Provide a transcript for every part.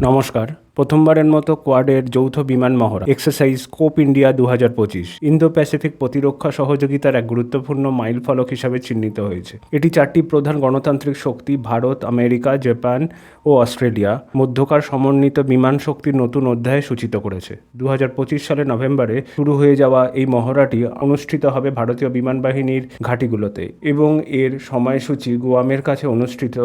নমস্কার। প্রথমবারের মতো কোয়াডের যৌথ বিমান মহড়া এক্সারসাইজ কোপ ইন্ডিয়া দু হাজার পঁচিশ। ইন্দো প্যাসিফিক প্রতিরক্ষা সহযোগিতার এক গুরুত্বপূর্ণ মাইল ফলক হিসাবে চিহ্নিত হয়েছে। এটি চারটি প্রধান গণতান্ত্রিক শক্তি, ভারত, আমেরিকা, জাপান ও অস্ট্রেলিয়া, মধ্যকার সমন্বিত বিমান শক্তির নতুন অধ্যায়ে সূচিত করেছে। দু সালের নভেম্বরে শুরু হয়ে যাওয়া এই মহড়াটি অনুষ্ঠিত হবে ভারতীয় বিমান বাহিনীর ঘাঁটিগুলোতে এবং এর সময়সূচি গোয়ামের কাছে অনুষ্ঠিত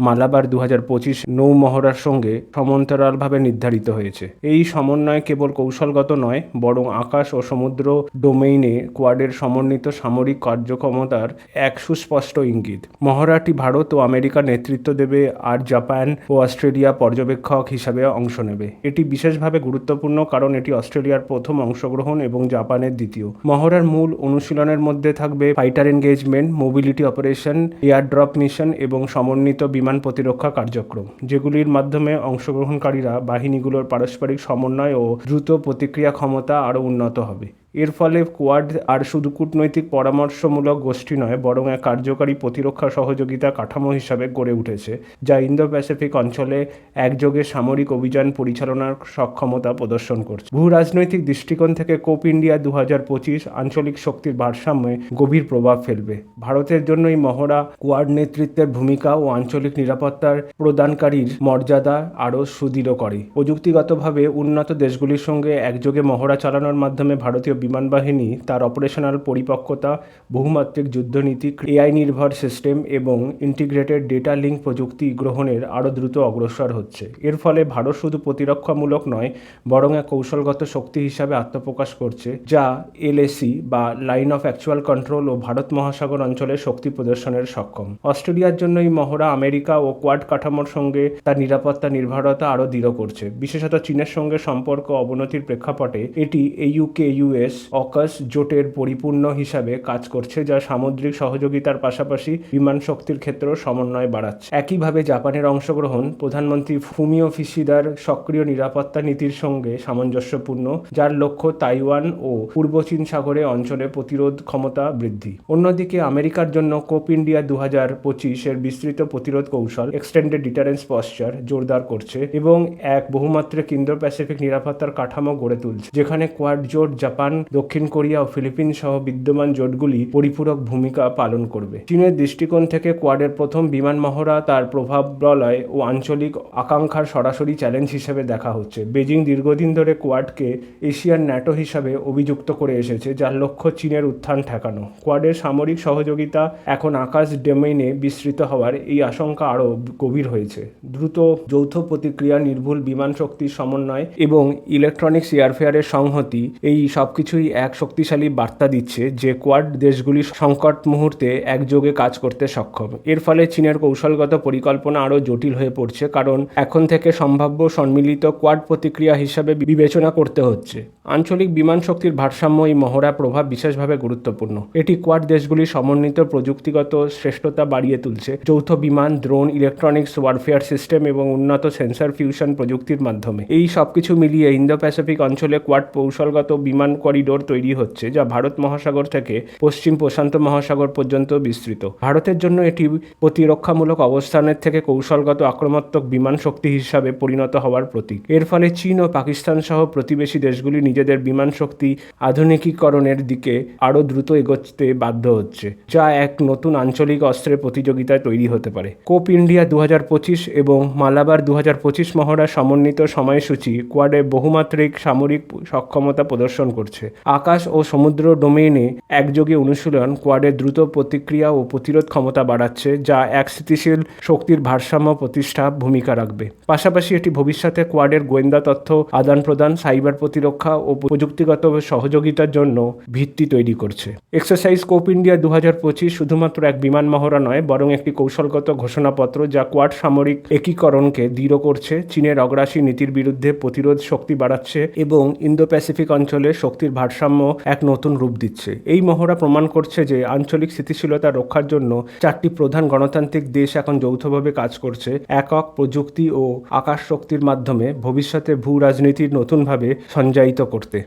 মালাবার দু হাজার পঁচিশ নৌ মহড়ার সঙ্গে সমান্তরালভাবে নির্ধারিত হয়েছে। এই সমন্বয় কেবল কৌশলগত নয়, বরং আকাশ ও সমুদ্র ডোমেইনে কোয়াডের সমন্বিত সামরিক কার্যক্ষমতার এক সুস্পষ্ট ইঙ্গিত। মহড়াটি ভারত ও আমেরিকা নেতৃত্ব দেবে আর জাপান ও অস্ট্রেলিয়া পর্যবেক্ষক হিসাবে অংশ নেবে। এটি বিশেষভাবে গুরুত্বপূর্ণ কারণ এটি অস্ট্রেলিয়ার প্রথম অংশগ্রহণ এবং জাপানের দ্বিতীয়। মহড়ার মূল অনুশীলনের মধ্যে থাকবে fighter engagement, mobility operation air drop mission এবং সমন্বিত বিমান প্রতিরক্ষা কার্যক্রম, যেগুলির মাধ্যমে অংশগ্রহণকারীরা বাহিনীগুলোর পারস্পরিক সমন্বয় ও দ্রুত প্রতিক্রিয়া ক্ষমতা আরও উন্নত হবে। এর ফলে কোয়াড আর শুধু কূটনৈতিক পরামর্শমূলক গোষ্ঠী নয়, বরং এক কার্যকারী প্রতিরক্ষা সহযোগিতা কাঠামো হিসাবে গড়ে উঠেছে, যা ইন্দো প্যাসিফিক অঞ্চলে একযোগে সামরিক অভিযান পরিচালনার সক্ষমতা প্রদর্শন করছে। ভূ রাজনৈতিক দৃষ্টিকোণ থেকে কোপ ইন্ডিয়া দু হাজার পঁচিশ আঞ্চলিক শক্তির ভারসাম্যে গভীর প্রভাব ফেলবে। ভারতের জন্য এই মহড়া কোয়াড নেতৃত্বের ভূমিকা ও আঞ্চলিক নিরাপত্তার প্রদানকারীর মর্যাদা আরও সুদৃঢ় করে। প্রযুক্তিগতভাবে উন্নত দেশগুলির সঙ্গে একযোগে মহড়া চালানোর মাধ্যমে ভারতীয় বিমান বাহিনী তার অপারেশনাল পরিপক্কতা, বহুমাত্রিক যুদ্ধনীতি এআই নির্ভর সিস্টেম এবং ইন্টিগ্রেটেড ডেটা লিঙ্ক প্রযুক্তি গ্রহণের আরও দ্রুত অগ্রসর হচ্ছে। এর ফলে ভারত শুধু প্রতিরক্ষামূলক নয়, বরং এক কৌশলগত শক্তি হিসাবে আত্মপ্রকাশ করছে, যা এলএসি বা লাইন অফ অ্যাকচুয়াল কন্ট্রোল ও ভারত মহাসাগর অঞ্চলে শক্তি প্রদর্শনের সক্ষম। অস্ট্রেলিয়ার জন্য এই মহড়া আমেরিকা ও কোয়াড কাঠামোর সঙ্গে তার নিরাপত্তা নির্ভরতা আরও দৃঢ় করছে। বিশেষত চীনের সঙ্গে সম্পর্ক অবনতির প্রেক্ষাপটে এটি এইউকে ইউএস অকাস জোটের পরিপূর্ণ হিসাবে কাজ করছে, যা সামুদ্রিক সহযোগিতার পাশাপাশি বিমান শক্তির ক্ষেত্রেও সমন্বয় বাড়াচ্ছে। একইভাবে জাপানের অংশগ্রহণ প্রধানমন্ত্রী ফুমিও ফিশিদার সক্রিয় নিরাপত্তা নীতির সঙ্গে সামঞ্জস্যপূর্ণ, যার লক্ষ্য তাইওয়ান ও পূর্ব চীন সাগরে অঞ্চলে প্রতিরোধ ক্ষমতা বৃদ্ধি। অন্যদিকে আমেরিকার জন্য কোপ ইন্ডিয়া দু হাজার পঁচিশের বিস্তৃত প্রতিরোধ কৌশল, এক্সটেন্ডেড ডিটারেন্স পশ্চার জোরদার করছে এবং এক বহুমাত্রিক ইন্দো প্যাসিফিক নিরাপত্তার কাঠামো গড়ে তুলছে, যেখানে কোয়াড জোট জাপান দক্ষিণ কোরিয়া ও ফিলিপিন সহ বিদ্যমান জোটগুলি পরিপূরক ভূমিকা পালন করবে। চীনের দৃষ্টিকোণ থেকে কোয়াডের প্রথম বিমান মহড়া তার প্রভাব বলয় ও আঞ্চলিক আকাঙ্ক্ষার সরাসরি চ্যালেঞ্জ হিসেবে দেখা হচ্ছে। বেজিং দীর্ঘদিন ধরে কোয়াডকে এশিয়ার ন্যাটো হিসাবে অভিযুক্ত করে এসেছে, যার লক্ষ্য চীনের উত্থান ঠেকানো। কোয়াডের সামরিক সহযোগিতা এখন আকাশ ডোমেইনে বিস্তৃত হওয়ার এই আশঙ্কা আরও গভীর হয়েছে। দ্রুত যৌথ প্রতিক্রিয়া, নির্ভুল বিমান শক্তির সমন্বয় এবং ইলেকট্রনিক্স এয়ারফেয়ারের সংহতি এই সব কিছুই এক শক্তিশালী বার্তা দিচ্ছে যে কোয়াড দেশগুলি সংকট মুহূর্তে একযোগে কাজ করতে সক্ষম। এর ফলে চীনের কৌশলগত পরিকল্পনা আরও জটিল হয়ে পড়ছে, কারণ এখন থেকে সম্ভাব্য সম্মিলিত কোয়াড প্রতিক্রিয়া হিসাবে বিবেচনা করতে হচ্ছে। আঞ্চলিক বিমান শক্তির ভারসাম্য এই মহড়া প্রভাব বিশেষভাবে গুরুত্বপূর্ণ। এটি কোয়াড দেশগুলির সমন্বিত প্রযুক্তিগত শ্রেষ্ঠতা বাড়িয়ে তুলছে। যৌথ বিমান, ড্রোন, ইলেকট্রনিক্স, ওয়ারফেয়ার সিস্টেম এবং উন্নত সেন্সার ফিউশন প্রযুক্তির মাধ্যমে। এই সবকিছু মিলিয়ে ইন্দো প্যাসিফিক অঞ্চলে কোয়াড কৌশলগত বিমান করিডোর তৈরি হচ্ছে যা ভারত মহাসাগর থেকে পশ্চিম প্রশান্ত মহাসাগর পর্যন্ত বিস্তৃত। ভারতের জন্য এটি প্রতিরক্ষামূলক অবস্থানের থেকে কৌশলগত আক্রমণাত্মক বিমান শক্তি হিসাবে পরিণত হওয়ার প্রতীক। এর ফলে চীন ও পাকিস্তান সহ প্রতিবেশী দেশগুলি নিজেদের বিমান শক্তি আধুনিকীকরণের দিকে আরও দ্রুত এগোতে বাধ্য হচ্ছে, যা এক নতুন আঞ্চলিক অস্ত্রের প্রতিযোগিতায় তৈরি হতে পারে। কোপ ইন্ডিয়া দু এবং মালাবার দু হাজার পঁচিশ মহড়া সমন্বিত সময়সূচি কোয়াডে বহুমাত্রিক সামরিক সক্ষমতা প্রদর্শন করছে। আকাশ ও সমুদ্র ডোমেইনে একযোগে অনুশীলন কোয়াডের দ্রুত প্রতিক্রিয়া ও প্রতিরোধ ক্ষমতা বাড়াচ্ছে, যা এক স্থিতিশীল শক্তির ভারসাম্য প্রতিষ্ঠা ভূমিকা রাখবে। পাশাপাশি এটি ভবিষ্যতে কোয়াডের গোয়েন্দা তথ্য আদান প্রদান সাইবার প্রতিরক্ষা ও প্রযুক্তিগত সহযোগিতার জন্য ভিত্তি তৈরি করছে। এক্সারসাইজ কোপ ইন্ডিয়া দু হাজার পঁচিশ শুধুমাত্র এক বিমান মহড়া নয়, বরং একটি কৌশলগত ঘোষণাপত্র যা কোয়াড সামরিক একীকরণকে দৃঢ় করছে, চীনের অগ্রাসী নীতির বিরুদ্ধে প্রতিরোধ শক্তি বাড়াচ্ছে এবং ইন্দো প্যাসিফিক অঞ্চলে শক্তির ভারসাম্য এক নতুন রূপ দিচ্ছে। এই মহড়া প্রমাণ করছে যে আঞ্চলিক স্থিতিশীলতা রক্ষার জন্য চারটি প্রধান গণতান্ত্রিক দেশ এখন যৌথভাবে কাজ করছে। একক প্রযুক্তি ও আকাশ শক্তির মাধ্যমে ভবিষ্যতে ভূ রাজনীতির নতুনভাবে সঞ্চায়িত করতে।